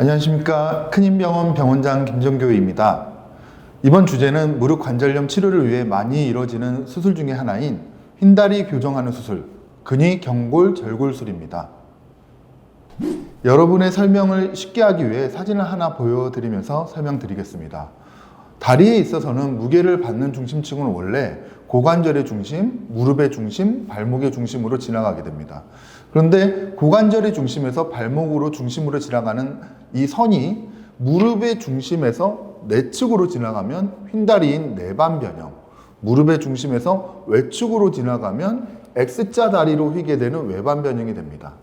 안녕하십니까. 큰인병원 병원장 김정교입니다. 이번 주제는 무릎 관절염 치료를 위해 많이 이뤄지는 수술 중에 하나인 휜다리 교정하는 수술, 근위 경골 절골술입니다. 여러분의 설명을 쉽게 하기 위해 사진을 하나 보여드리면서 설명드리겠습니다. 다리에 있어서는 무게를 받는 중심층은 원래 고관절의 중심, 무릎의 중심, 발목의 중심으로 지나가게 됩니다. 그런데 고관절의 중심에서 발목으로 중심으로 지나가는 이 선이 무릎의 중심에서 내측으로 지나가면 휜다리인 내반 변형, 무릎의 중심에서 외측으로 지나가면 X자 다리로 휘게 되는 외반 변형이 됩니다.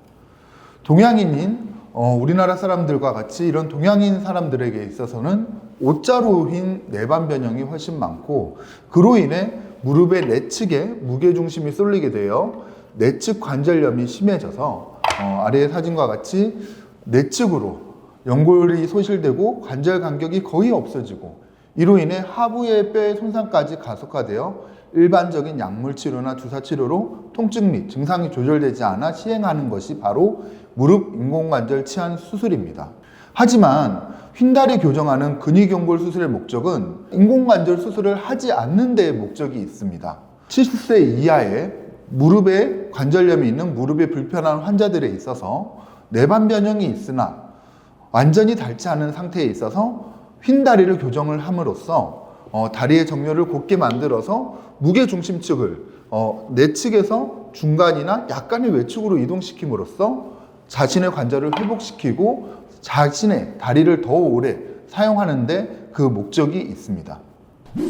동양인인 어, 우리나라 사람들과 같이 이런 동양인 사람들에게 있어서는 휜 내반 변형이 훨씬 많고 그로 인해 무릎의 내측에 무게 중심이 쏠리게 되어 내측 관절염이 심해져서 어, 아래의 사진과 같이 내측으로 연골이 소실되고 관절 간격이 거의 없어지고 이로 인해 하부의 뼈의 손상까지 가속화되어 일반적인 약물 치료나 주사 치료로 통증 및 증상이 조절되지 않아 시행하는 것이 바로 무릎 인공관절 치환 수술입니다. 하지만 휜다리 교정하는 근위경골 수술의 목적은 인공관절 수술을 하지 않는 데에 목적이 있습니다. 70세 이하의 무릎에 관절염이 있는 무릎에 불편한 환자들에 있어서 내반 변형이 있으나 완전히 닳지 않은 상태에 있어서 휜다리를 교정을 함으로써 어, 다리의 정렬을 곧게 만들어서 무게 중심축을 어, 내 측에서 중간이나 약간의 외측으로 이동시킴으로써 자신의 관절을 회복시키고 자신의 다리를 더 오래 사용하는데 그 목적이 있습니다.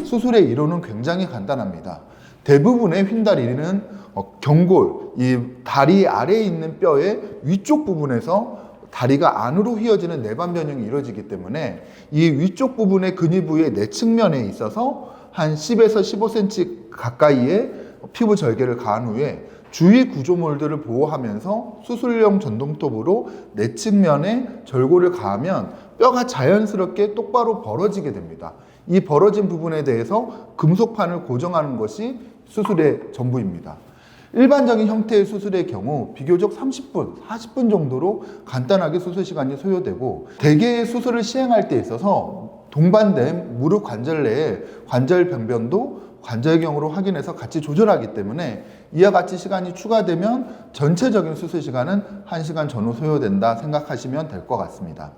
수술의 이론은 굉장히 간단합니다. 대부분의 휜다리는 어, 경골, 이 다리 아래에 있는 뼈의 위쪽 부분에서 다리가 안으로 휘어지는 내반 변형이 이루어지기 때문에 이 위쪽 부분의 근위부의 내 측면에 있어서 한 10에서 15cm 가까이의 피부 절개를 가한 후에 주위 구조물들을 보호하면서 수술용 전동톱으로 내 측면에 절골을 가하면 뼈가 자연스럽게 똑바로 벌어지게 됩니다. 이 벌어진 부분에 대해서 금속판을 고정하는 것이 수술의 전부입니다. 일반적인 형태의 수술의 경우 비교적 30분, 40분 정도로 간단하게 수술 시간이 소요되고 대개의 수술을 시행할 때 있어서 동반된 무릎 관절 내의 관절 병변도 관절경으로 확인해서 같이 조절하기 때문에 이와 같이 시간이 추가되면 전체적인 수술 시간은 1시간 전후 소요된다 생각하시면 될 것 같습니다.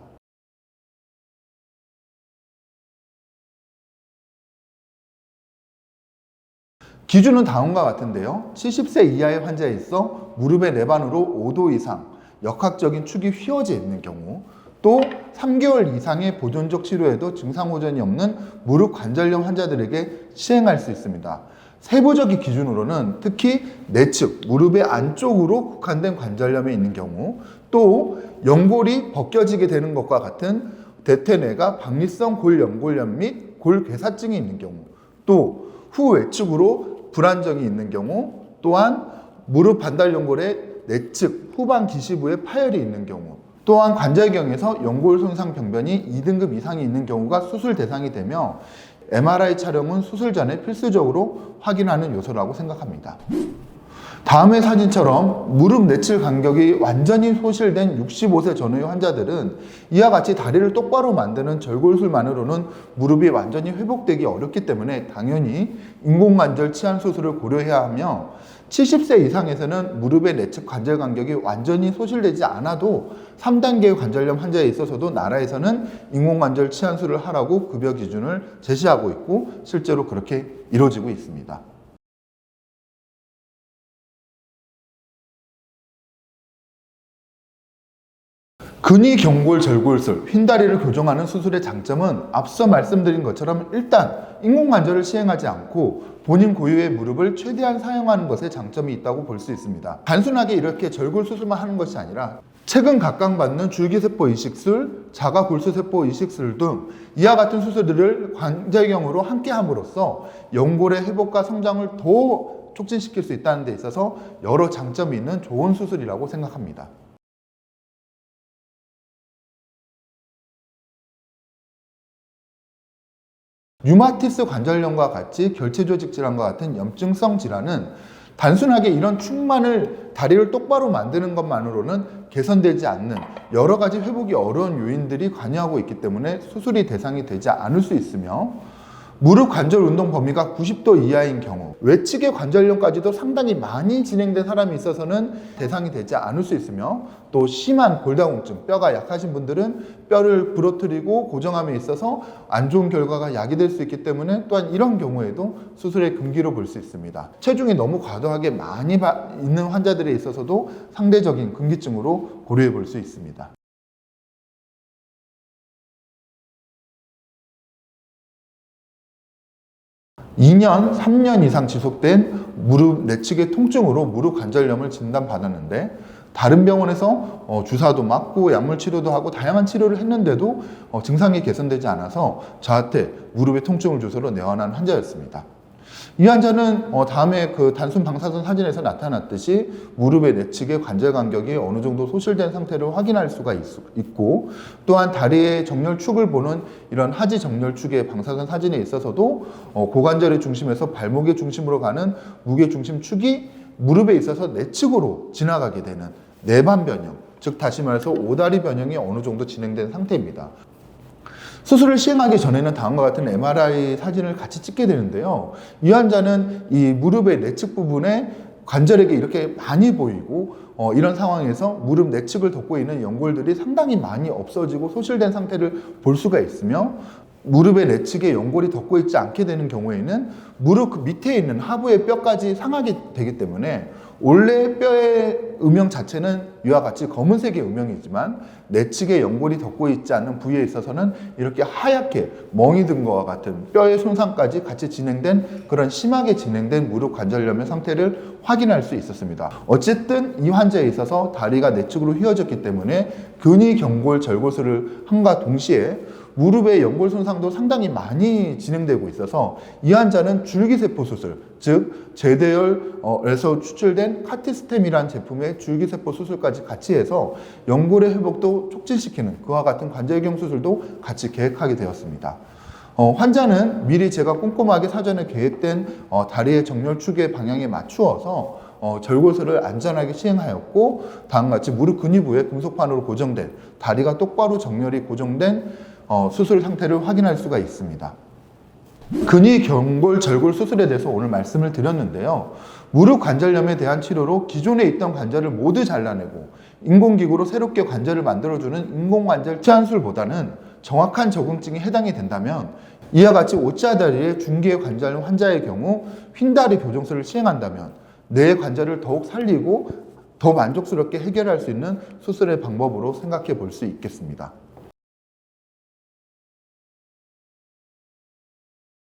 기준은 다음과 같은데요. 70세 이하의 환자에 있어 무릎의 내반으로 5도 이상 역학적인 축이 휘어져 있는 경우 또 3개월 이상의 보존적 치료에도 증상 호전이 없는 무릎 관절염 환자들에게 시행할 수 있습니다. 세부적인 기준으로는 특히 내측, 무릎의 안쪽으로 국한된 관절염이 있는 경우 또 연골이 벗겨지게 되는 것과 같은 대퇴뇌가 박리성 골연골염 및 골괴사증이 있는 경우 또 후외측으로 불안정이 있는 경우 또한 무릎 반달 연골의 내측 후방 기시부에 파열이 있는 경우 또한 관절경에서 연골 손상 병변이 2등급 이상이 있는 경우가 수술 대상이 되며 MRI 촬영은 수술 전에 필수적으로 확인하는 요소라고 생각합니다. 다음의 사진처럼 무릎 내칠 간격이 완전히 소실된 65세 전후의 환자들은 이와 같이 다리를 똑바로 만드는 절골술만으로는 무릎이 완전히 회복되기 어렵기 때문에 당연히 인공관절 치환 수술을 고려해야 하며 70세 이상에서는 무릎의 내측 관절 간격이 완전히 소실되지 않아도 3단계의 관절염 환자에 있어서도 나라에서는 인공관절 치환술을 하라고 급여 기준을 제시하고 있고 실제로 그렇게 이루어지고 있습니다. 근위 경골 절골술, 휜다리를 교정하는 수술의 장점은 앞서 말씀드린 것처럼 일단 인공관절을 시행하지 않고 본인 고유의 무릎을 최대한 사용하는 것에 장점이 있다고 볼 수 있습니다. 단순하게 이렇게 절골 수술만 하는 것이 아니라 최근 각광받는 줄기세포 이식술, 자가골수세포 이식술 등 이와 같은 수술들을 관절경으로 함께 함으로써 연골의 회복과 성장을 더 촉진시킬 수 있다는 데 있어서 여러 장점이 있는 좋은 수술이라고 생각합니다. 류마티스 관절염과 같이 결체조직 질환과 같은 염증성 질환은 단순하게 이런 축만을 다리를 똑바로 만드는 것만으로는 개선되지 않는 여러 가지 회복이 어려운 요인들이 관여하고 있기 때문에 수술이 대상이 되지 않을 수 있으며 무릎 관절 운동 범위가 90도 이하인 경우 외측의 관절염까지도 상당히 많이 진행된 사람이 있어서는 대상이 되지 않을 수 있으며 또 심한 골다공증 뼈가 약하신 분들은 뼈를 부러뜨리고 고정함에 있어서 안 좋은 결과가 야기될 수 있기 때문에 또한 이런 경우에도 수술의 금기로 볼 수 있습니다. 체중이 너무 과도하게 많이 바- 있는 환자들에 있어서도 상대적인 금기증으로 고려해 볼 수 있습니다 2년, 3년 이상 지속된 무릎 내측의 통증으로 무릎 관절염을 진단받았는데 다른 병원에서 어, 주사도 맞고 약물 치료도 하고 다양한 치료를 했는데도 어, 증상이 개선되지 않아서 저한테 무릎에 통증을 주소로 내원한 환자였습니다. 이 환자는 어, 다음에 그 단순 방사선 사진에서 나타났듯이 무릎의 내측의 관절 간격이 어느 정도 소실된 상태를 확인할 수가 있, 있고 또한 다리의 정렬축을 보는 이런 하지 정렬축의 방사선 사진에 있어서도 어, 고관절의 중심에서 발목의 중심으로 가는 무게 중심 축이 무릎에 있어서 내측으로 지나가게 되는 내반 변형, 즉 다시 말해서 오다리 변형이 어느 정도 진행된 상태입니다. 수술을 시행하기 전에는 다음과 같은 MRI 사진을 같이 찍게 되는데요. 이 환자는 이 무릎의 내측 부분에 관절액이 이렇게 많이 보이고 어, 이런 상황에서 무릎 내측을 덮고 있는 연골들이 상당히 많이 없어지고 소실된 상태를 볼 수가 있으며 무릎의 내측에 연골이 덮고 있지 않게 되는 경우에는 무릎 그 밑에 있는 하부의 뼈까지 상하게 되기 때문에 원래 뼈의 음영 자체는 이와 같이 검은색의 음영이지만 내측에 연골이 덮고 있지 않는 부위에 있어서는 이렇게 하얗게 멍이 든 것과 같은 뼈의 손상까지 같이 진행된 그런 심하게 진행된 무릎 관절염의 상태를 확인할 수 있었습니다. 어쨌든 이 환자에 있어서 다리가 내측으로 휘어졌기 때문에 근위 경골 절골술을 함과 동시에 무릎의 연골 손상도 상당히 많이 진행되고 있어서 이 환자는 줄기세포 수술, 즉 제대열에서 추출된 카티스템이란 제품의 줄기세포 수술까지 같이 해서 연골의 회복도 촉진시키는 그와 같은 관절경 수술도 같이 계획하게 되었습니다. 어, 환자는 미리 제가 꼼꼼하게 사전에 계획된 어, 다리의 정렬 축의 방향에 맞추어서 어, 절골술을 안전하게 시행하였고 다음과 같이 무릎 근위부에 금속판으로 고정된 다리가 똑바로 정렬이 고정된 어, 수술 상태를 확인할 수가 있습니다. 근위 경골 절골 수술에 대해서 오늘 말씀을 드렸는데요. 무릎 관절염에 대한 치료로 기존에 있던 관절을 모두 잘라내고 인공기구로 새롭게 관절을 만들어주는 인공관절 치환술보다는 정확한 적응증이 해당이 된다면 이와 같이 오자다리의 중기의 관절 환자의 경우 휜다리 교정술을 시행한다면 내 관절을 더욱 살리고 더 만족스럽게 해결할 수 있는 수술의 방법으로 생각해 볼 수 있겠습니다.